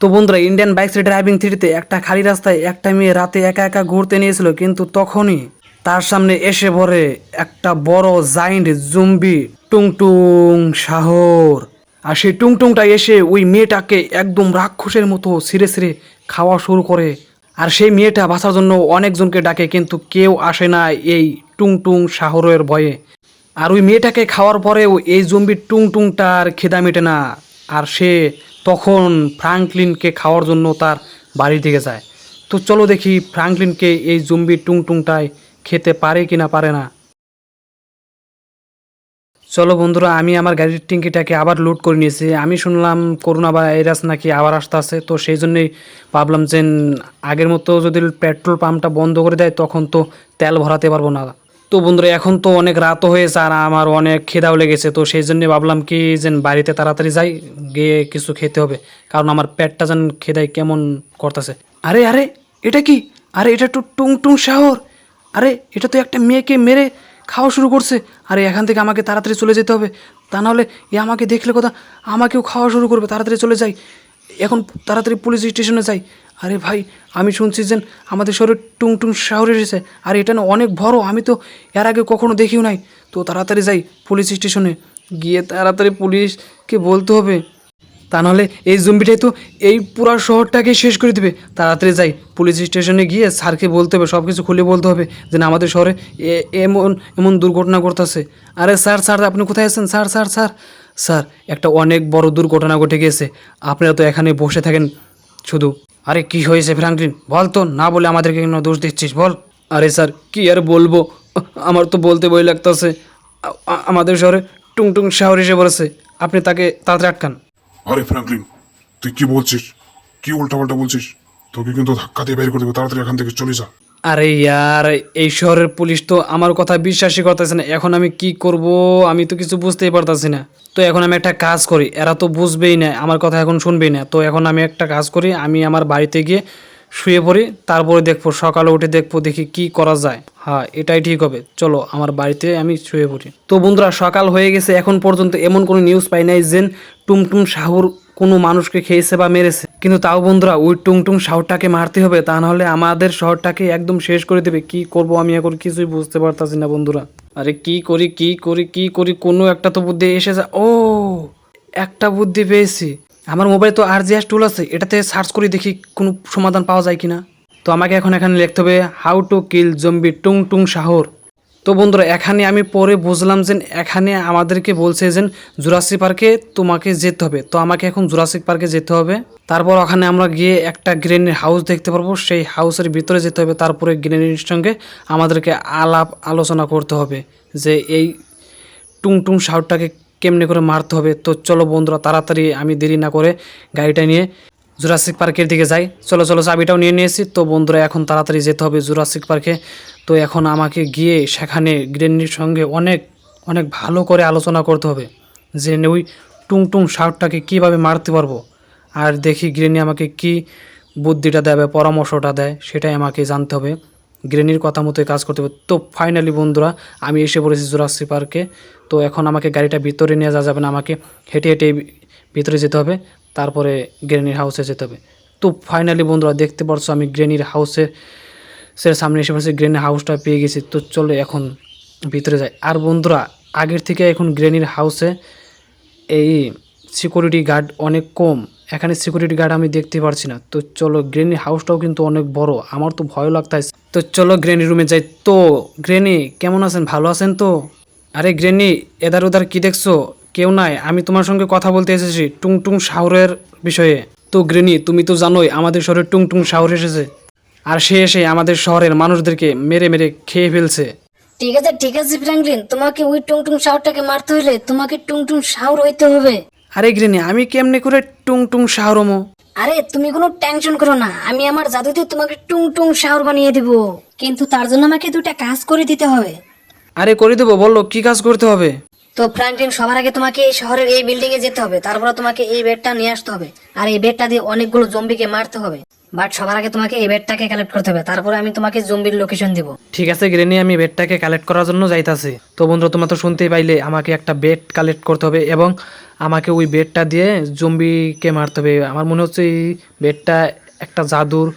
তো বন্ধুরা Indian bike driving থ্রিতে একটা খালি রাস্তায় একটা মেয়ে রাতে একা একা ঘুরতে নিয়েছিল, কিন্তু তখনই তার সামনে এসে পড়ে একটা বড় জাইন্ট জুম্বি টুংটুং শাহর আর সেই টুংটুংটা এসে ওই মেয়েটাকে একদম রাক্ষসের মতো সিরে সিরে খাওয়া শুরু করে। আর সেই মেয়েটা বাঁচার জন্য অনেকজনকে ডাকে, কিন্তু কেউ আসে না এই টুংটুং শাহরের ভয়ে। আর ওই মেয়েটাকে খাওয়ার পরেও এই জম্বির টুংটুংটার খেদা মেটে না। আর সে তখন ফ্রাঙ্কলিনকে খাওয়ার জন্য তার বাড়ি দিকে যায়। তো চলো দেখি ফ্রাঙ্কলিনকে এই জম্বির টুংটুংটায় খেতে পারে কি না পারে না। চলো বন্ধুরা, আমি আমার গাড়ির টিঙ্কিটাকে আবার লোড করে নিয়েছি। আমি শুনলাম করোনা ভাইরাস নাকি আবার আসতে আছে, তো সেই জন্যই ভাবলাম যে, আগের মতো যদি পেট্রোল পাম্পটা বন্ধ করে দেয়, তখন তো তেল ভরাতে পারব না। তো বন্ধুরা, এখন তো অনেক রাতও হয়েছে আর আমার অনেক খিদাও লেগেছে, তো সেই জন্যে ভাবলাম কি যে বাড়িতে তাড়াতাড়ি যাই, গিয়ে কিছু খেতে হবে, কারণ আমার পেটটা যেন খেদাই কেমন করতেছে। আরে আরে, এটা কি? আরে, এটা তো টুং টুং শহর। আরে, এটা তো একটা মেয়েকে মেরে খাওয়া শুরু করছে। আরে, এখান থেকে আমাকে তাড়াতাড়ি চলে যেতে হবে। তা নাহলে এ আমাকে দেখলে কথা? আমাকেও খাওয়া শুরু করবে, তাড়াতাড়ি চলে যাই। এখন তাড়াতাড়ি পুলিশ স্টেশনে যাই। আরে ভাই, আমি শুনছি যে আমাদের শহরে টুং টুং শহর এসেছে। আর এটা না অনেক বড়, আমি তো এর আগে কখনো দেখিও নাই। তো তাড়াতাড়ি যাই পুলিশ স্টেশনে। গিয়ে তাড়াতাড়ি পুলিশকে বলতে হবে। তা নাহলে এই জম্বিটাই তো এই পুরো শহরটাকে শেষ করে দেবে। তাড়াতাড়ি যাই পুলিশ স্টেশনে গিয়ে স্যারকে বলতে হবে সব কিছু খুলে বলতে হবে যে না, আমাদের শহরে এমন এমন দুর্ঘটনা ঘটতেছে। আরে স্যার স্যার, আপনি কোথায় আছেন? Sir sir sir. স্যার, একটা অনেক বড় দুর্ঘটনা ঘটে গেছে। আপনারা তো এখানে বসে থাকেন শুধু। আরে কি হয়েছে ফ্রাঙ্কলিন? বল তো না বলে আমাদেরকে কেন দোষ দিচ্ছিস বল। আরে স্যার কি আর বলব? আমার তো বলতে বই লাগতেছে। আমাদের শহরে টুংটুং শহর এসে বলেছে আপনি তাকে তাড়াতাড়ি আটকান। আরে ফ্র্যাঙ্কলিন তুই কি বলছিস? কি উল্টাপাল্টা বলছিস? তোকে কিন্তু ধাক্কা দিয়ে বের করে দেবো তাড়াতাড়ি এখান থেকে চলে যা। আরে ইয়ার এই শহরের পুলিশ তো আমার কথা বিশ্বাসই করতেছে না। এখন আমি কি করব আমি তো কিছু বুঝতেই পারতাছি না। তো এখন আমি একটা কাজ করি। এরা তো বুঝবেই না, আমার কথা এখন শুনবেই না। তো এখন আমি একটা কাজ করি, আমি আমার বাড়িতে গিয়ে শুয়ে পড়ি, তারপরে দেখব, সকালে উঠে দেখব, দেখি কি করা যায়। হ্যাঁ এটাই ঠিক হবে। চলো, আমার বাড়িতে আমি শুয়ে পড়ি। তো বন্ধুরা, সকাল হয়ে গেছে, এখন পর্যন্ত এমন কোনো নিউজ পাই নাই যে টুমটুম শাহুর কোনো মানুষকে খেয়েছে বা মেরেছে। কিন্তু তাও বন্ধুরা, ওই টুংটুং শহরটাকে মারতে হবে, তা নাহলে আমাদের শহরটাকে একদম শেষ করে দেবে। কি করব আমি এখন কিছুই বুঝতে পারতাছি না বন্ধুরা। আরে কি করি কি করি কি করি, কোনো একটা তো বুদ্ধি এসে যা ও, একটা বুদ্ধি পেয়েছি। আমার মোবাইলে তো আর জিএস টুল আছে, এটাতে সার্চ করে দেখি কোনো সমাধান পাওয়া যায় কিনা। তো আমাকে এখন এখানে লিখতে হবে হাউ টু কিল জম্বি টুং টুং শাহর তো বন্ধুরা, এখানে আমি পরে বুঝলাম যে এখানে আমাদেরকে বলছে যে জুরাসিক পার্কে তোমাকে যেতে হবে। তো আমাকে এখন জুরাসিক পার্কে যেতে হবে। তারপর ওখানে আমরা গিয়ে একটা গ্রেনের হাউস দেখতে পারব। সেই হাউসের ভিতরে যেতে হবে। তারপরে গ্রেনের সঙ্গে আমাদেরকে আলাপ আলোচনা করতে হবে যে এই টুং টুং সাউটটাকে কেমনে করে মারতে হবে। তো চলো বন্ধুরা, তাড়াতাড়ি আমি দেরি না করে গাড়িটা নিয়ে জুরাসিক পার্কের দিকে যাই। চলো চলো, চাবিটাও নিয়ে নিয়েছি। তো বন্ধুরা, এখন তাড়াতাড়ি যেতে হবে জুরাসিক পার্কে তো এখন আমাকে গিয়ে সেখানে গ্রেনির সঙ্গে অনেক অনেক ভালো করে আলোচনা করতে হবে। যে ওই টুং টুং শার্টটাকে কীভাবে মারতে পারব? আর দেখি গ্রেনি আমাকে কি বুদ্ধিটা দেবে, পরামর্শটা দেয়, সেটাই আমাকে জানতে হবে। গ্রেনির কথা মতোই কাজ করতে হবে। তো ফাইনালি বন্ধুরা, আমি এসে পড়েছি জুরাসি পার্কে তো এখন আমাকে গাড়িটা ভিতরে নিয়ে যাওয়া যাবে না, আমাকে হেঁটে হেঁটে ভিতরে যেতে হবে। তারপরে গ্রেনির হাউসে যেতে হবে। তো ফাইনালি বন্ধুরা দেখতে পারছ আমি গ্রেনির হাউসে সের সামনে এসে পড়েছি গ্রেনির হাউসটা পেয়ে গেছি। তো চলো এখন ভিতরে যাই। আর বন্ধুরা, আগের থেকে এখন গ্রেনির হাউসে এই সিকিউরিটি গার্ড অনেক কম। এখানে সিকিউরিটি গার্ড আমি দেখতে পারছি না। তো চলো গ্রেনি হাউসটাও কিন্তু অনেক বড়। আমার তো ভয় লাগতাছে। তো চলো গ্রেনি রুমে যাই। তো গ্রেনি কেমন আছেন? ভালো আছেন তো? আরে গ্রেনি এদার ওদার কি দেখছ? কেউ নাই। আমি তোমার সঙ্গে কথা বলতে এসেছি টুং টুং শাহরের বিষয়ে। তো গ্রেনি তুমি তো জানোই আমাদের শহরে টুং টুং শাহর এসেছে। আর সে এসে আমাদের শহরের মানুষদেরকে মেরে মেরে খেয়ে ফেলছে। ঠিক আছে ঠিক আছে ফ্র্যাঙ্কলিন। তোমাকে ওই টুংটুং শাহরটাকে মারতে হলে তোমাকে টুংটুং শাওর হইতে হবে। আরে গ্রেনি আমি কেমনে করে টুং টুং শাহরমো আরে তুমি কোনো টেনশন করো না। আমি আমার জাদুতে তোমাকে টুংটুং শাওর বানিয়ে দিব। কিন্তু তার জন্য আমাকে দুটা কাজ করে দিতে হবে। আরে করে দেবো বলল কি কাজ করতে হবে? তো ফ্র্যাঙ্কলিন সবার আগে তোমাকে এই শহরের এই বিল্ডিং এ যেতে হবে। তারপরে তোমাকে এই বেডটা নিয়ে আসতে হবে। আর এই বেডটা দিয়ে অনেকগুলো জম্বিকে মারতে হবে। বাট সবার আগে তোমাকে এই বেডটাকে কালেক্ট করতে হবে। তারপরে আমি তোমাকে জম্বির লোকেশন দিব। ঠিক আছে গ্রেনি, আমি বেডটাকে কালেক্ট করার জন্য যাইতাছি। তো বন্ধুরা তোমরা তো শুনতেই পাইলে, আমাকে একটা বেড কালেক্ট করতে হবে এবং আমাকে ওই বেডটা দিয়ে জম্বিকে মারতে হবে। আমার মনে হচ্ছে এই বেডটা একটা জাদুর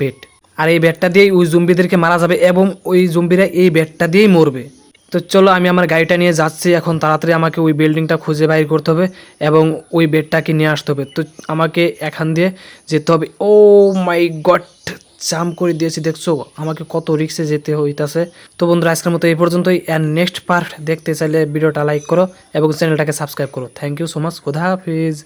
বেড আর এই বেডটা দিয়েই ওই জম্বিদেরকে মারা যাবে এবং ওই জম্বিরা এই বেডটা দিয়েই মরবে। তো চলো আমি আমার গাড়িটা নিয়ে যাচ্ছি, এখন তাড়াতাড়ি আমাকে ওই বিল্ডিংটা খুঁজে বাইর করতে হবে এবং ওই বেডটাকে নিয়ে আসতে হবে। তো আমাকে এখান দিয়ে যেতে হবে। ও মাই গড, জাম করে দিয়েছি, দেখছ? আমাকে কত রিক্সে যেতে হইতাছে। তো বন্ধুরা, আজকের মতো এই পর্যন্তই এর নেক্সট পার্ট দেখতে চাইলে ভিডিওটা লাইক করো এবং চ্যানেলটাকে সাবস্ক্রাইব করো। থ্যাংক ইউ সো মাচ খুদা হাফিজ।